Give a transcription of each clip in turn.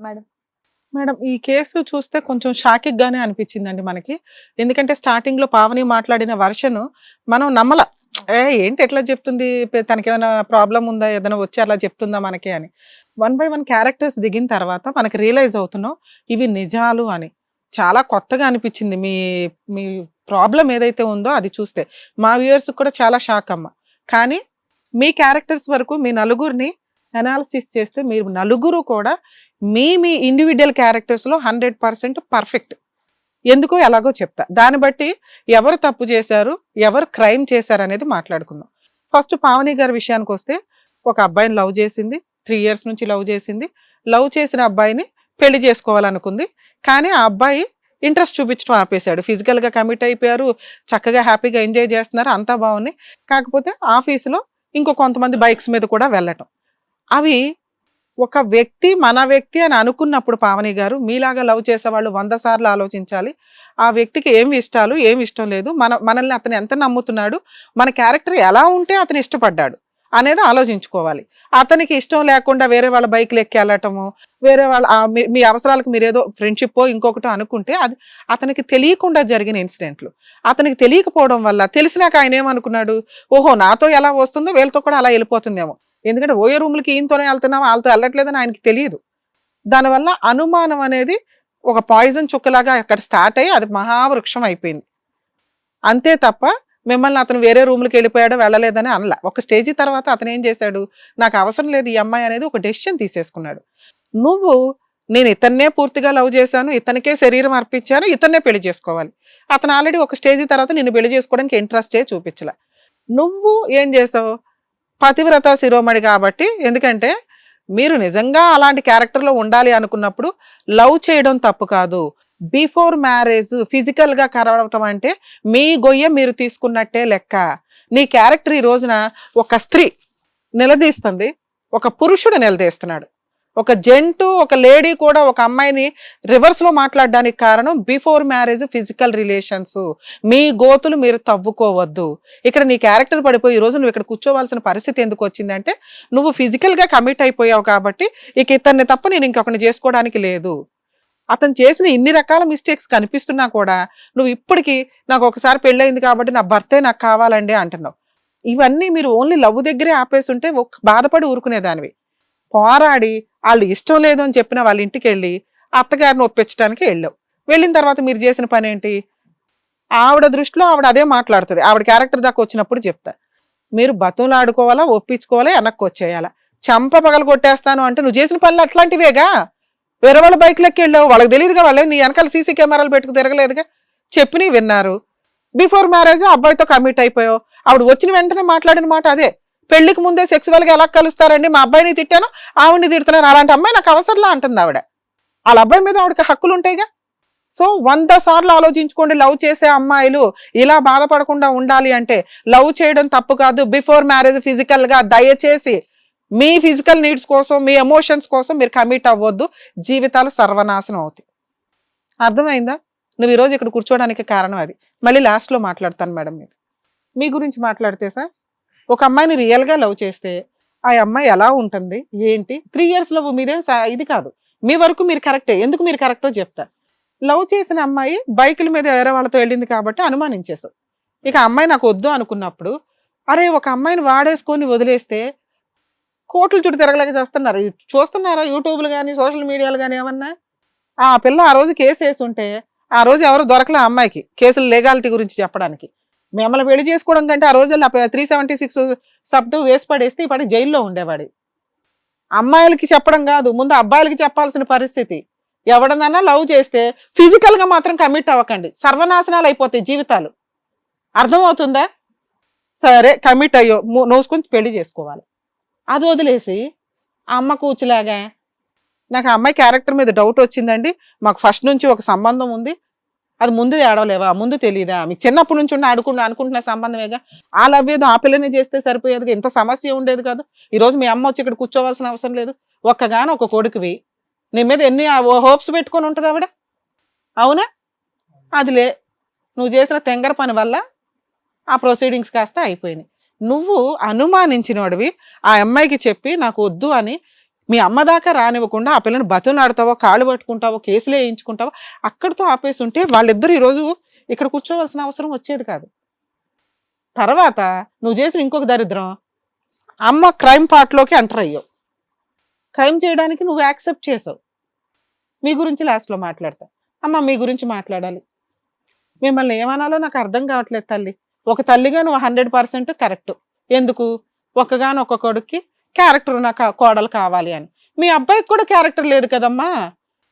Madam. Madam ఈ case చూస్తే కొంచెం షాకింగ్ గానే అనిపించిందండి మనకి. ఎందుకంటే స్టార్టింగ్లో పావని మాట్లాడిన వర్షన్ మనం నమ్మల. ఏ ఏంటి ఎట్లా చెప్తుంది? తనకేమైనా ప్రాబ్లం ఉందా? ఏదైనా వచ్చి అలా చెప్తుందా మనకి అని. వన్ బై వన్ క్యారెక్టర్స్ దిగిన తర్వాత మనకి రియలైజ్ అవుతున్నాం ఇవి నిజాలు అని. చాలా కొత్తగా అనిపించింది మీ మీ ప్రాబ్లం ఏదైతే ఉందో అది చూస్తే. మా వ్యూయర్స్ కూడా చాలా షాక్ అమ్మ కానీ మీ క్యారెక్టర్స్ వరకు మీ నలుగురిని అనాలిసిస్ చేస్తే మీరు నలుగురు కూడా మీ మీ ఇండివిజువల్ క్యారెక్టర్స్లో హండ్రెడ్ పర్సెంట్ పర్ఫెక్ట్ ఎందుకో ఎలాగో చెప్తా. దాన్ని బట్టి ఎవరు తప్పు చేశారు ఎవరు క్రైమ్ చేశారు అనేది మాట్లాడుకుందాం. ఫస్ట్ పావని గారి విషయానికి వస్తే ఒక అబ్బాయిని లవ్ చేసింది త్రీ ఇయర్స్ నుంచి లవ్ చేసింది. లవ్ చేసిన అబ్బాయిని పెళ్ళి చేసుకోవాలనుకుంది. కానీ ఆ అబ్బాయి ఇంట్రెస్ట్ చూపించడం ఆపేశాడు. ఫిజికల్గా కమిట్ అయిపోయారు చక్కగా హ్యాపీగా ఎంజాయ్ చేస్తున్నారు అంతా బాగుంది. కాకపోతే ఆఫీసులో ఇంకో కొంతమంది బైక్స్ మీద కూడా వెళ్ళటం. అవి ఒక వ్యక్తి మన వ్యక్తి అని అనుకున్నప్పుడు పావని గారు మీలాగా లవ్ చేసేవాళ్ళు వంద సార్లు ఆలోచించాలి. ఆ వ్యక్తికి ఏమి ఇష్టాలు ఏమి ఇష్టం లేదు. మన మనల్ని అతను ఎంత నమ్ముతున్నాడు మన క్యారెక్టర్ ఎలా ఉంటే అతను ఇష్టపడ్డాడు అనేది ఆలోచించుకోవాలి. అతనికి ఇష్టం లేకుండా వేరే వాళ్ళ బైక్లు ఎక్కి వెళ్ళటము వేరే వాళ్ళ మీ- మీ అవసరాలకు మీరు ఏదో ఫ్రెండ్షిప్ ఇంకొకటో అనుకుంటే అది అతనికి తెలియకుండా జరిగిన ఇన్సిడెంట్లు. అతనికి తెలియకపోవడం వల్ల తెలిసినాక ఆయన ఏమనుకున్నాడు ఓహో నాతో ఎలా వస్తుందో వీళ్ళతో కూడా అలా వెళ్ళిపోతుందేమో. ఎందుకంటే ఓయో రూమ్లకి ఈయనతోనే వెళ్తున్నాం వాళ్ళతో వెళ్ళట్లేదని ఆయనకి తెలియదు. దానివల్ల అనుమానం అనేది ఒక పాయిజన్ చుక్కలాగా అక్కడ స్టార్ట్ అయ్యి అది మహావృక్షం అయిపోయింది. అంతే తప్ప మిమ్మల్ని అతను వేరే రూమ్లకి వెళ్ళిపోయాడో వెళ్ళలేదని అనలా. ఒక స్టేజీ తర్వాత అతను ఏం చేశాడు? నాకు అవసరం లేదు ఈ అమ్మాయి అనేది ఒక డెసిషన్ తీసేసుకున్నాడు. నువ్వు నేను ఇతన్నే పూర్తిగా లవ్ చేశాను ఇతనికే శరీరం అర్పించాను ఇతన్నే పెళ్ళి చేసుకోవాలి. అతను ఆల్రెడీ ఒక స్టేజీ తర్వాత నిన్ను పెళ్ళి చేసుకోవడానికి ఇంట్రెస్టే చూపించలే. నువ్వు ఏం చేసావు? పతివ్రత శిరోమణి కాబట్టి ఎందుకంటే మీరు నిజంగా అలాంటి క్యారెక్టర్లో ఉండాలి అనుకున్నప్పుడు లవ్ చేయడం తప్పు కాదు. బిఫోర్ మ్యారేజ్ ఫిజికల్గా కరవటం అంటే మీ గొయ్య మీరు తీసుకున్నట్టే లెక్క. నీ క్యారెక్టర్ ఈ రోజున ఒక స్త్రీ నిలదీస్తుంది ఒక పురుషుడు నిలదీస్తున్నాడు. ఒక జెంటు ఒక లేడీ కూడా ఒక అమ్మాయిని రివర్స్లో మాట్లాడడానికి కారణం బిఫోర్ మ్యారేజ్ ఫిజికల్ రిలేషన్స్ మీ గోతులు మీరు తవ్వుకోవద్దు. ఇక్కడ నీ క్యారెక్టర్ పడిపోయి ఈరోజు రోజు నువ్వు ఇక్కడ కూర్చోవాల్సిన పరిస్థితి ఎందుకు వచ్చిందంటే నువ్వు ఫిజికల్గా కమిట్ అయిపోయావు కాబట్టి ఇక ఇతన్ని తప్ప నేను ఇంకొకరిని చేసుకోవడానికి లేదు. అతను చేసిన ఇన్ని రకాల మిస్టేక్స్ కనిపిస్తున్నా కూడా నువ్వు ఇప్పటికీ నాకు ఒకసారి పెళ్ళయింది కాబట్టి నా భర్తే నాకు కావాలండి అంటున్నావు. ఇవన్నీ మీరు ఓన్లీ లవ్ దగ్గరే ఆపేస్తుంటే ఒక బాధపడి ఊరుకునేదానివి. పోరాడి వాళ్ళు ఇష్టం లేదు అని చెప్పిన వాళ్ళ ఇంటికి వెళ్ళి అత్తగారిని ఒప్పించడానికి వెళ్ళావు. వెళ్ళిన తర్వాత మీరు చేసిన పని ఏంటి? ఆవిడ దృష్టిలో ఆవిడ అదే మాట్లాడుతుంది. ఆవిడ క్యారెక్టర్ దాకా వచ్చినప్పుడు చెప్తా. మీరు బతులు ఆడుకోవాలా ఒప్పించుకోవాలా వెనక్కి వచ్చేయాలా? చంప పగలు కొట్టేస్తాను అంటే నువ్వు చేసిన పనులు అట్లాంటివేగా? వేరే వాళ్ళ బైక్లకి వెళ్ళావు. వాళ్ళకి తెలియదుగా వాళ్ళు. నీ వెనకాల సీసీ కెమెరాలు పెట్టుకు తిరగలేదుగా? చెప్పినవి విన్నారు. బిఫోర్ మ్యారేజ్ అబ్బాయితో కమిట్ అయిపోయావు. ఆవిడ వచ్చిన వెంటనే మాట్లాడిన మాట అదే. పెళ్ళికి ముందే sexual గా ఎలా కలుస్తారండి? మా అబ్బాయిని తిట్టాను ఆవిడని తిడుతున్నాను అలాంటి అమ్మాయి నాకు అవసరంలా అంటుంది ఆవిడ. వాళ్ళ అబ్బాయి మీద ఆవిడకి హక్కులు ఉంటాయిగా? సో వంద సార్లు ఆలోచించుకోండి లవ్ చేసే అమ్మాయిలు ఇలా బాధపడకుండా ఉండాలి అంటే లవ్ చేయడం తప్పు కాదు. బిఫోర్ మ్యారేజ్ ఫిజికల్గా దయచేసి మీ ఫిజికల్ నీడ్స్ కోసం మీ ఎమోషన్స్ కోసం మీరు కమిట్ అవ్వద్దు. జీవితాలు సర్వనాశనం అవుతాయి. అర్థమైందా? నువ్వు ఈరోజు ఇక్కడ కూర్చోవడానికి కారణం అది. మళ్ళీ లాస్ట్లో మాట్లాడతాను మేడం మీరు మీ గురించి మాట్లాడితే సార్? ఒక అమ్మాయిని రియల్గా లవ్ చేస్తే ఆ అమ్మాయి ఎలా ఉంటుంది? ఏంటి? త్రీ ఇయర్స్ లవ్ మీదేం సా- ఇది కాదు. మీ వరకు మీరు కరెక్టే ఎందుకు మీరు కరెక్టో చెప్తా? లవ్ చేసిన అమ్మాయి బైకుల మీద వేరే వాళ్ళతో వెళ్ళింది కాబట్టి అనుమానించేసావు ఇక అమ్మాయి నాకు వద్దు అనుకున్నప్పుడు అరే ఒక అమ్మాయిని వాడేసుకొని వదిలేస్తే కోట్లు చుట్టూ తిరగలేక చేస్తున్నారు. చూస్తున్నారా యూట్యూబ్లు కానీ సోషల్ మీడియాలు కానీ ఏమన్నా? ఆ పిల్ల ఆ రోజు కేసు వేసి ఉంటే ఆ రోజు ఎవరు దొరకలే అమ్మాయికి. కేసులు లీగాలిటీ గురించి చెప్పడానికి. మిమ్మల్ని పెళ్ళి చేసుకోవడం కంటే ఆ రోజుల్లో three seventy six sub two వేసి పడేస్తే ఇప్పటి జైల్లో ఉండేవాడు. అమ్మాయిలకి చెప్పడం కాదు ముందు అబ్బాయిలకి చెప్పాల్సిన పరిస్థితి. ఎవడన్నా లవ్ చేస్తే ఫిజికల్గా మాత్రం కమిట్ అవ్వకండి. సర్వనాశనాలు అయిపోతాయి జీవితాలు. అర్థమవుతుందా? సరే కమిట్ అయ్యో నోసుకొని పెళ్ళి చేసుకోవాలి. అది వదిలేసి అమ్మ కూచిలాగా నాకు ఆ అమ్మాయి క్యారెక్టర్ మీద డౌట్ వచ్చిందండి. మాకు ఫస్ట్ నుంచి ఒక సంబంధం ఉంది. అది ముందు ఏడవలేవా ముందు తెలియదా మీకు చిన్నప్పటి నుంచి ఉన్న ఆడుకున్న అనుకుంటున్న సంబంధమేగా ఆ లవ్ ఆ పిల్లని చేస్తే సరిపోయేది ఇంత సమస్య ఉండేది కాదు. ఈరోజు మీ అమ్మ వచ్చి ఇక్కడ కూర్చోవాల్సిన అవసరం లేదు. ఒక్కగానో ఒక కొడుకువి. నీ మీద ఎన్ని హోప్స్ పెట్టుకొని ఉంటుంది ఆవిడ? అవునా? అదిలే నువ్వు చేసిన తెంగర పని వల్ల ఆ ప్రొసీడింగ్స్ కాస్త అయిపోయినాయి. నువ్వు అనుమానించినోడివి. ఆ అమ్మాయికి చెప్పి నాకు వద్దు అని మీ అమ్మ దాకా రానివ్వకుండా ఆ పిల్లని బతునాడతావో కాళ్ళు పట్టుకుంటావో కేసులు వేయించుకుంటావో? అక్కడితో ఆపేసి ఉంటే వాళ్ళిద్దరు ఈరోజు ఇక్కడ కూర్చోవలసిన అవసరం వచ్చేది కాదు. తర్వాత నువ్వు చేసిన ఇంకొక దరిద్రం అమ్మ క్రైమ్ పార్ట్లోకి ఎంటర్ అయ్యావు. క్రైమ్ చేయడానికి నువ్వు యాక్సెప్ట్ చేసావు. మీ గురించి లాస్ట్లో మాట్లాడతా. అమ్మ మీ గురించి మాట్లాడాలి. మిమ్మల్ని ఏమనాలో నాకు అర్థం కావట్లేదు తల్లి. ఒక తల్లిగా నువ్వు హండ్రెడ్ పర్సెంట్ కరెక్ట్. ఎందుకు? ఒక్కగాను ఒక కొడుక్కి క్యారెక్టర్ నాకు కోడలు కావాలి అని. మీ అబ్బాయికి కూడా క్యారెక్టర్ లేదు కదమ్మా.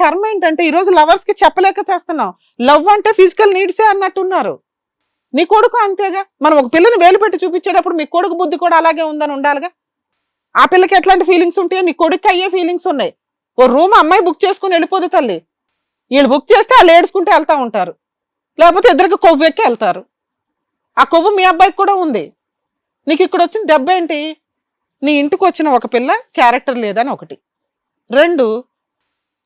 కర్మ ఏంటంటే ఈరోజు లవర్స్కి చెప్పలేక చేస్తున్నావు. లవ్ అంటే ఫిజికల్ నీడ్సే అన్నట్టున్నారు. నీ కొడుకు అంతేగా? మనం ఒక పిల్లని వేలు పెట్టి చూపించేటప్పుడు మీ కొడుకు బుద్ధి కూడా అలాగే ఉందని ఉండాలిగా? ఆ పిల్లకి ఎట్లాంటి ఫీలింగ్స్ ఉంటాయో? నీ కొడుకు అయ్యే ఫీలింగ్స్ ఉన్నాయి. ఓ రూమ్ అమ్మాయి బుక్ చేసుకుని వెళ్ళిపోదు తల్లి. వీళ్ళు బుక్ చేస్తే వాళ్ళు ఏడుచుకుంటూ వెళ్తా ఉంటారు. లేకపోతే ఇద్దరికి కొవ్వు ఎక్కి వెళ్తారు. ఆ కొవ్వు మీ అబ్బాయికి కూడా ఉంది. నీకు ఇక్కడ వచ్చిన దెబ్బ ఏంటి? నీ ఇంటికి వచ్చిన ఒక పిల్ల క్యారెక్టర్ లేదని ఒకటి. రెండు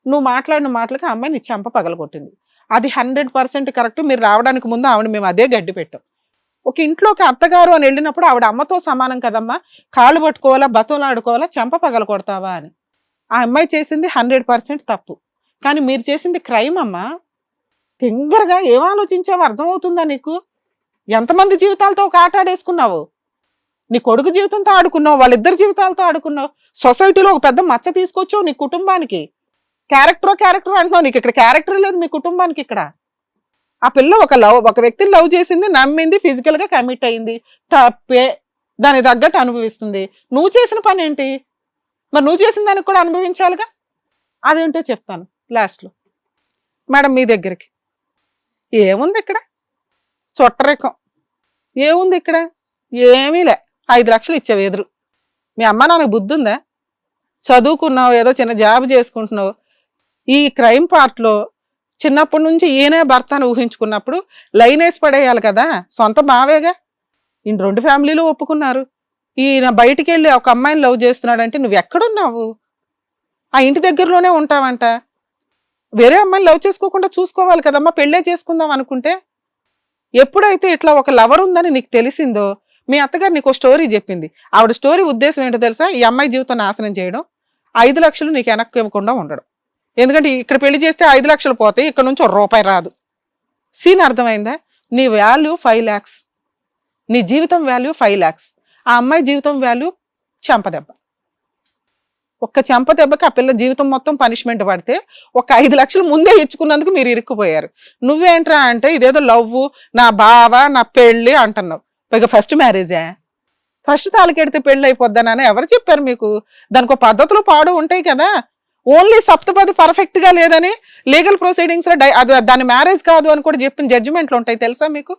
నువ్వు మాట్లాడిన మాటలకి అమ్మాయి నీ చెంప పగలగొట్టింది. అది హండ్రెడ్ పర్సెంట్ కరెక్ట్. మీరు రావడానికి ముందు ఆవిడ మేము అదే గడ్డి పెట్టాం. ఒక ఇంట్లోకి అత్తగారు అని వెళ్ళినప్పుడు ఆవిడ అమ్మతో సమానం కదమ్మా. కాళ్ళు పట్టుకోవాలా బతులు ఆడుకోవాలా చెంప పగల కొడతావా అని. ఆ అమ్మాయి చేసింది హండ్రెడ్ పర్సెంట్ తప్పు. కానీ మీరు చేసింది క్రైమ్ అమ్మా. తింగరగా ఏం ఆలోచించావో? అర్థమవుతుందా నీకు? ఎంతమంది జీవితాలతో ఒక ఆట ఆడేసుకున్నావు? నీ కొడుకు జీవితంతో ఆడుకున్నావు వాళ్ళిద్దరి జీవితాలతో ఆడుకున్నావు సొసైటీలో ఒక పెద్ద మచ్చ తీసుకొచ్చావు నీ కుటుంబానికి. క్యారెక్టర్ క్యారెక్టర్ అంటున్నావు నీకు ఇక్కడ క్యారెక్టర్ లేదు మీ కుటుంబానికి ఇక్కడ. ఆ పిల్ల ఒక లవ్ ఒక వ్యక్తిని లవ్ చేసింది నమ్మింది ఫిజికల్గా కమిట్ అయింది తప్పే దాని తగ్గట్టు అనుభవిస్తుంది. నువ్వు చేసిన పని ఏంటి? మరి నువ్వు చేసిన దానికి కూడా అనుభవించాలిగా? అదేంటో చెప్తాను లాస్ట్లో మేడం మీ దగ్గరికి. ఏముంది ఇక్కడ? చొట్టరేకం ఏముంది ఇక్కడ? ఏమీ లే. ఐదు లక్షలు ఇచ్చావు ఎదురు. మీ అమ్మ నాన్నకు బుద్ధి ఉందా? చదువుకున్నావు ఏదో చిన్న జాబ్ చేసుకుంటున్నావు. ఈ క్రైమ్ పార్ట్లో చిన్నప్పటి నుంచి ఈయనే భర్త అని ఊహించుకున్నప్పుడు లైన్ వేసి పడేయాలి కదా సొంత మావేగా? ఈయన రెండు ఫ్యామిలీలు ఒప్పుకున్నారు. ఈయన బయటికి వెళ్ళి ఒక అమ్మాయిని లవ్ చేస్తున్నాడంటే నువ్వు ఎక్కడున్నావు? ఆ ఇంటి దగ్గరలోనే ఉంటావంట. వేరే అమ్మాయిని లవ్ చేసుకోకుండా చూసుకోవాలి కదమ్మా పెళ్ళే చేసుకుందాం అనుకుంటే. ఎప్పుడైతే ఇట్లా ఒక లవర్ ఉందని నీకు తెలిసిందో మీ అత్తగారు నీకు స్టోరీ చెప్పింది. ఆవిడ స్టోరీ ఉద్దేశం ఏంటో తెలుసా? ఈ అమ్మాయి జీవితం నాశనం చేయడం ఐదు లక్షలు నీకు వెనక్కి ఇవ్వకుండా ఉండడం. ఎందుకంటే ఇక్కడ పెళ్ళి చేస్తే ఐదు లక్షలు పోతాయి ఇక్కడ నుంచి ఒక రూపాయి రాదు. సీన్ అర్థమైందా? నీ వాల్యూ ఫైవ్ ల్యాక్స్. నీ జీవితం వాల్యూ ఫైవ్ ల్యాక్స్. ఆ అమ్మాయి జీవితం వాల్యూ చెంపదెబ్బ ఒక్క చెంప దెబ్బకి ఆ పిల్ల జీవితం మొత్తం పనిష్మెంట్ పడితే ఒక ఐదు లక్షలు ముందే ఇచ్చుకున్నందుకు మీరు ఇరుక్కుపోయారు. నువ్వేంట్రా అంటే ఇదేదో లవ్ నా బావ నా పెళ్ళి అంటున్నావు. పైగా ఫస్ట్ మ్యారేజే ఫస్ట్ తాళకెడితే పెళ్ళి అయిపోద్దానని ఎవరు చెప్పారు మీకు? దానికి ఒక పద్ధతులు పాడు ఉంటాయి కదా. ఓన్లీ సప్తపది పర్ఫెక్ట్గా లేదని లీగల్ ప్రొసీడింగ్స్లో డై- అది దాని మ్యారేజ్ కాదు అని కూడా చెప్పిన జడ్జిమెంట్లు ఉంటాయి తెలుసా మీకు?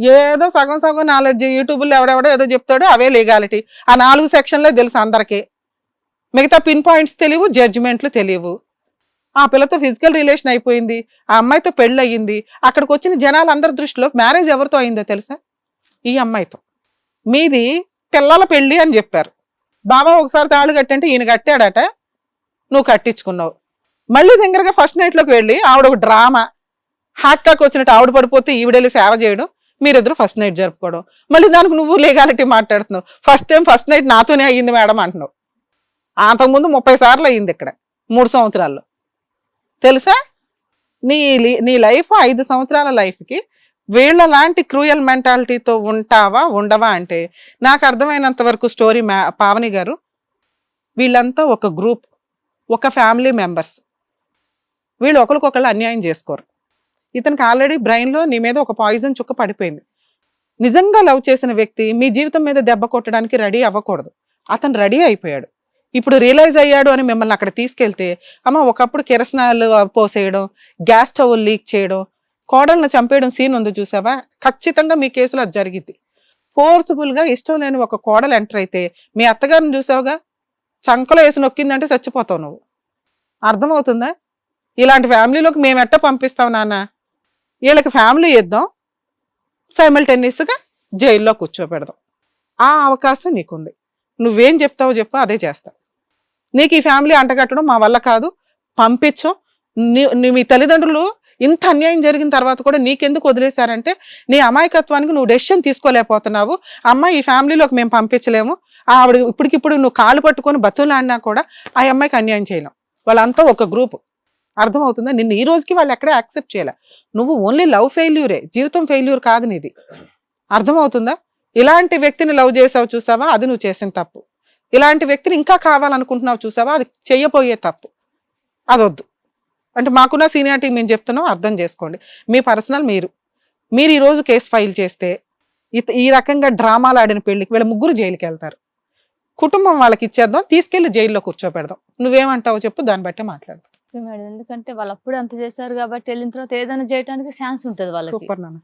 ఏదో సగం సగం నాలెడ్జ్ యూట్యూబ్లో ఎవడెవడో ఏదో చెప్తాడో అవే లీగాలిటీ ఆ నాలుగు సెక్షన్లే తెలుసు అందరికీ. మిగతా పిన్ పాయింట్స్ తెలియవు జడ్జిమెంట్లు తెలియవు. ఆ పిల్లతో ఫిజికల్ రిలేషన్ అయిపోయింది. ఆ అమ్మాయితో పెళ్ళి అయ్యింది అక్కడికి వచ్చిన జనాలందరి దృష్టిలో మ్యారేజ్ ఎవరితో అయిందో తెలుసా? ఈ అమ్మాయితో. మీది పిల్లల పెళ్ళి అని చెప్పారు. బాబా ఒకసారి తాళు కట్టంటే ఈయన కట్టాడట నువ్వు కట్టించుకున్నావు. మళ్ళీ దగ్గరగా ఫస్ట్ నైట్లోకి వెళ్ళి ఆవిడ ఒక డ్రామా. హార్ట్ అటాక్ వచ్చినట్టు ఆవిడ పడిపోతే ఈవిడెళ్ళి సేవ చేయడం మీరిద్దరు ఫస్ట్ నైట్ జరుపుకోవడం. మళ్ళీ దానికి నువ్వు లీగాలిటీ మాట్లాడుతున్నావు. ఫస్ట్ టైం ఫస్ట్ నైట్ నాతోనే అయ్యింది మేడం అంటున్నావు. అంతకుముందు ముప్పై సార్లు అయ్యింది ఇక్కడ మూడు సంవత్సరాల్లో. తెలుసా? నీ నీ లైఫ్ ఐదు సంవత్సరాల లైఫ్కి వీళ్ళ లాంటి క్రూయల్ మెంటాలిటీతో ఉంటావా ఉండవా అంటే నాకు అర్థమైనంత వరకు స్టోరీ మ్యా పావని గారు వీళ్ళంతా ఒక గ్రూప్ ఒక ఫ్యామిలీ మెంబర్స్. వీళ్ళు ఒకరికొకళ్ళు అన్యాయం చేసుకోరు. ఇతనికి ఆల్రెడీ బ్రెయిన్లో నీ మీద ఒక పాయిజన్ చుక్క పడిపోయింది. నిజంగా లవ్ చేసిన వ్యక్తి మీ జీవితం మీద దెబ్బ కొట్టడానికి రెడీ అవ్వకూడదు. అతను రెడీ అయిపోయాడు. ఇప్పుడు రియలైజ్ అయ్యాడు అని మిమ్మల్ని అక్కడ తీసుకెళ్తే అమ్మ ఒకప్పుడు కిరసనాలు పోసేయడం గ్యాస్ స్టవ్ లీక్ చేయడం కోడలను చంపేయడం సీన్ ఉంది చూసావా? ఖచ్చితంగా మీ కేసులో అది జరిగింది ఫోర్స్ఫుల్గా ఇష్టం లేని ఒక కోడలు ఎంటర్ అయితే మీ అత్తగారిని చూసావుగా? చంకలో వేసి నొక్కిందంటే చచ్చిపోతావు నువ్వు. అర్థమవుతుందా? ఇలాంటి ఫ్యామిలీలోకి మేము ఎట్ట పంపిస్తాం నాన్న? వీళ్ళకి ఫ్యామిలీ ఇద్దాం. సైమల్టేనియస్గా జైల్లో కూర్చోపెడదాం ఆ అవకాశం నీకుంది. నువ్వేం చెప్తావో చెప్పు అదే చేస్తావు నీకు ఈ ఫ్యామిలీ అంటగట్టడం మా వల్ల కాదు. పంపించం. నీ- మీ తల్లిదండ్రులు ఇంత అన్యాయం జరిగిన తర్వాత కూడా నీకెందుకు వదిలేశారంటే నీ అమాయకత్వానికి నువ్వు డెసిషన్ తీసుకోలేకపోతున్నావు. అమ్మాయి ఈ ఫ్యామిలీలోకి మేము పంపించలేము. ఆవిడ ఇప్పటికిప్పుడు నువ్వు కాలు పట్టుకొని బతులాడినా కూడా ఆ అమ్మాయికి అన్యాయం చేయలేం. వాళ్ళంతా ఒక గ్రూప్ అర్థమవుతుందా? నిన్ను ఈ రోజుకి వాళ్ళు ఎక్కడ యాక్సెప్ట్ చేయలే. నువ్వు ఓన్లీ లవ్ ఫెయిల్యూరే జీవితం ఫెయిల్యూర్ కాదు నీది. అర్థమవుతుందా? ఇలాంటి వ్యక్తిని లవ్ చేసావు చూసావా? అది నువ్వు చేసిన తప్పు. ఇలాంటి వ్యక్తిని ఇంకా కావాలనుకుంటున్నావు చూసావా? అది చెయ్యబోయే తప్పు. అదొద్దు. అంటే మాకున్న సీనియారిటీ మేము చెప్తున్నాం అర్థం చేసుకోండి. మీ పర్సనల్ మీరు. మీరు ఈ రోజు కేసు ఫైల్ చేస్తే ఈ రకంగా డ్రామాలు ఆడిన పెళ్ళికి వీళ్ళ ముగ్గురు జైలుకి వెళ్తారు. కుటుంబం వాళ్ళకి ఇచ్చేద్దాం తీసుకెళ్ళి జైల్లో కూర్చోపెడదాం నువ్వేమంటావో చెప్పు దాన్ని బట్టి మాట్లాడదాం. మేడం. ఎందుకంటే వాళ్ళు అప్పుడు అంత చేశారు కాబట్టి వెళ్ళిన తర్వాత ఏదైనా చేయడానికి ఛాన్స్ ఉంటుంది వాళ్ళకి. సూపర్ నాన్న.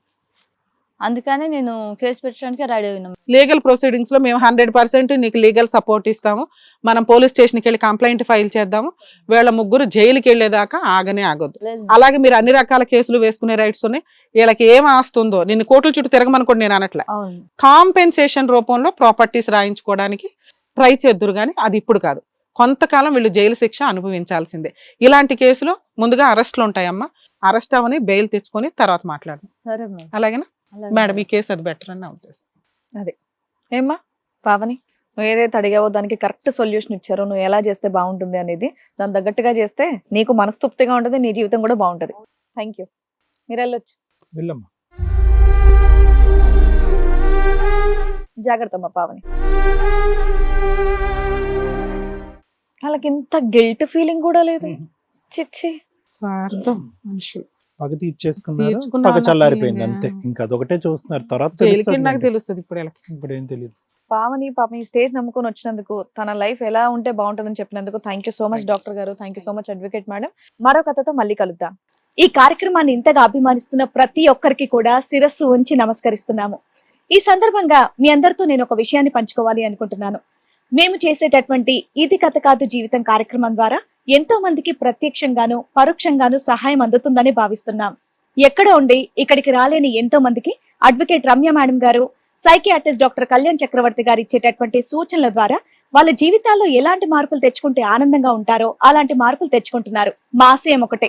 అందుకని నేను కేసు పెట్టడానికి రెడీ అయినా లీగల్ ప్రొసీడింగ్స్లో మేము హండ్రెడ్ పర్సెంట్ నీకు లీగల్ సపోర్ట్ ఇస్తాము. మనం పోలీస్ స్టేషన్కి వెళ్ళి కంప్లైంట్ ఫైల్ చేద్దాము. వీళ్ళ ముగ్గురు జైలుకి వెళ్ళేదాకా ఆగనే ఆగొద్దు. అలాగే మీరు అన్ని రకాల కేసులు వేసుకునే రైట్స్ ఉన్నాయి. వీళ్ళకి ఏం ఆస్తుందో నిన్ను కోర్టుల చుట్టూ తిరగమనుకోండి నేను అనట్లే. కాంపెన్సేషన్ రూపంలో ప్రాపర్టీస్ రాయించుకోవడానికి ట్రై చేద్దురు కానీ అది ఇప్పుడు కాదు. కొంతకాలం వీళ్ళు జైలు శిక్ష అనుభవించాల్సిందే. ఇలాంటి కేసులో ముందుగా అరెస్ట్లు ఉంటాయమ్మా. అరెస్ట్ అవని బెయిల్ తెచ్చుకొని తర్వాత మాట్లాడదాం. అలాగేనా? అలాగే మేడం ఈ కేసు అది బెటర్ అని నా ఉద్దేశం ఏమ్మా పావని నువ్వు ఏదైతే అడిగావో దానికి కరెక్ట్ సొల్యూషన్ ఇచ్చారో నువ్వు ఎలా చేస్తే బాగుంటుంది అనేది దాని తగ్గట్టుగా చేస్తే నీకు మనస్తృప్తిగా ఉంటుంది నీ జీవితం కూడా బాగుంటుంది. థ్యాంక్ యూ మీరు వెళ్ళొచ్చు. వెళ్ళమ్మా. జాగ్రత్త అమ్మా పావని. వాళ్ళకి ఇంత గిల్ట్ ఫీలింగ్ కూడా లేదు. చిచ్చి. స్వార్థం మనుషులు పగ తీర్చేసుకున్నారు పగ చల్లారిపోయింది అంతే. ఇంకా అదొకటే చూస్తున్నారు తర్వాత జైలుకి నాకు. తెలుస్తుంది ఇప్పుడు. ఇప్పుడు ఏం తెలియదు పావని పాపం ఈ స్టేజ్ నమ్ముకొని వచ్చినందుకు తన లైఫ్ ఎలా ఉంటే బాగుంటుందని చెప్పినందుకు thank you so much Thank you. Doctor గారు thank you so much advocate madam మరో కథతో మళ్ళీ కలుద్దాం ఈ కార్యక్రమాన్ని ఇంతగా అభిమానిస్తున్న ప్రతి ఒక్కరికి కూడా శిరస్సు ఉంచి నమస్కరిస్తున్నాము ఈ సందర్భంగా మీ అందరితో నేను ఒక విషయాన్ని పంచుకోవాలి అనుకుంటున్నాను మేము చేసేటటువంటి ఇది కథ కాదు జీవితం కార్యక్రమం ద్వారా ఎంతో మందికి ప్రత్యక్షంగాను పరోక్షంగాను సహాయం అందుతుందని భావిస్తున్నాం. ఎక్కడ ఉండి ఇక్కడికి రాలేని ఎంతో మందికి అడ్వకేట్ రమ్య మేడం గారు సైకియాట్రిస్ట్ డాక్టర్ కళ్యాణ్ చక్రవర్తి గారు ఇచ్చేటటువంటి సూచనల ద్వారా వాళ్ళ జీవితాల్లో ఎలాంటి మార్పులు తెచ్చుకుంటే ఆనందంగా ఉంటారో అలాంటి మార్పులు తెచ్చుకుంటున్నారు. మా ఆశయం ఒకటే.